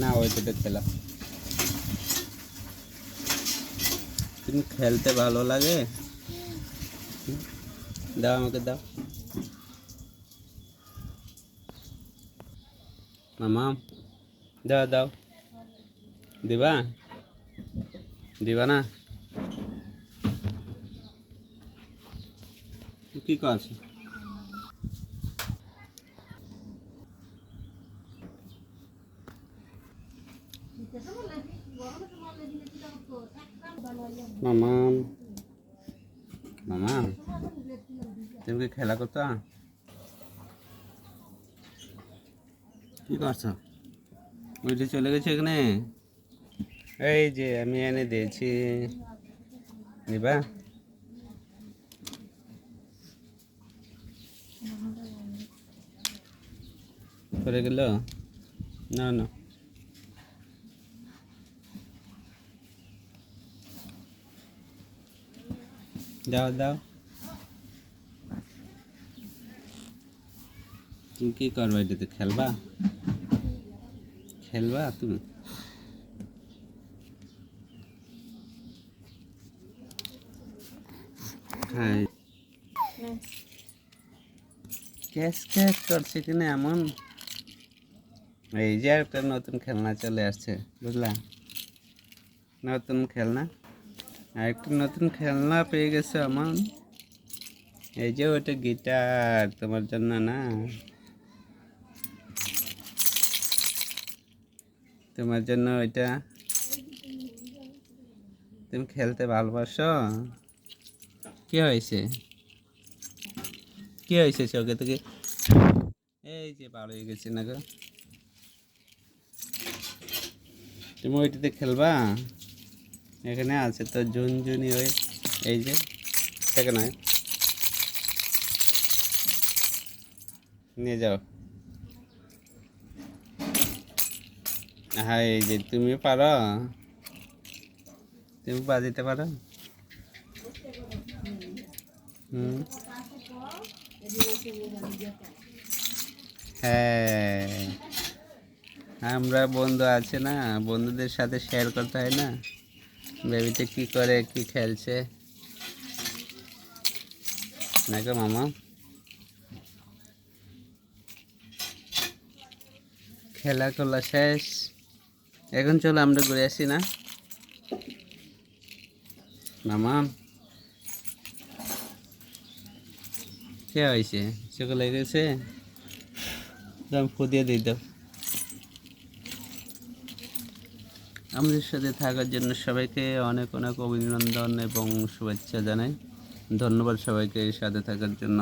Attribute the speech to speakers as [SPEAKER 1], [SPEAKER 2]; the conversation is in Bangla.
[SPEAKER 1] না ওইটাতে খেলা তুমি খেলতে ভালো লাগে হুম? দাও আমাকে দাও মামা দাও দাও দিবা দিবা না কি করছ মামা। মামা, তুমি কি খেলা করতো? কি করছ? উঠে চলে গেছে এখানে? এই যে আমি এনে দিয়েছি। নিবা? পড়ে গেল? না না। দাও দাও। তুমি কি করবা? এটাতে খেলবা। খেলবা তুমি? হ্যাঁ করছে কিনা এমন? এই যে একটা নতুন খেলনা চলে আসছে, বুঝলা? নতুন খেলনা। আর একটা নতুন খেলনা পেয়ে গেছে আমার। এই যে ওটা গিটার, তোমার জন্য না। তোমার জন্য ওইটা। তুমি খেলতে ভালোবাসো? কি হয়েছে? কি হয়েছে চোখে থেকে? এই যে ভালো হয়ে গেছে না গো। তুমি ওইটাতে খেলবা? এখানে আছে তো জুন ঝুনঝুনি ওই, এই যে সেখানে নিয়ে। যাও। হ্যাঁ এই যে তুমি পারো। তুমি বাজাতে পারো? হুম। হ্যাঁ। আমরা বন্ধু আছে না, বন্ধুদের সাথে শেয়ার করতে হয় না? বেবিটা কি করে, কি খেলছে? নাকি মামা। খেলা খোলা শেষ। এখন চলো আমরা ঘুরে আসি না? মামা। কে হয়েছে চোখে লেগেছে ফুদিয়ে দিই দাও। আমাদের সাথে থাকার জন্য সবাইকে অনেক অনেক অভিনন্দন এবং শুভেচ্ছা জানাই। ধন্যবাদ সবাইকে সাথে থাকার জন্য।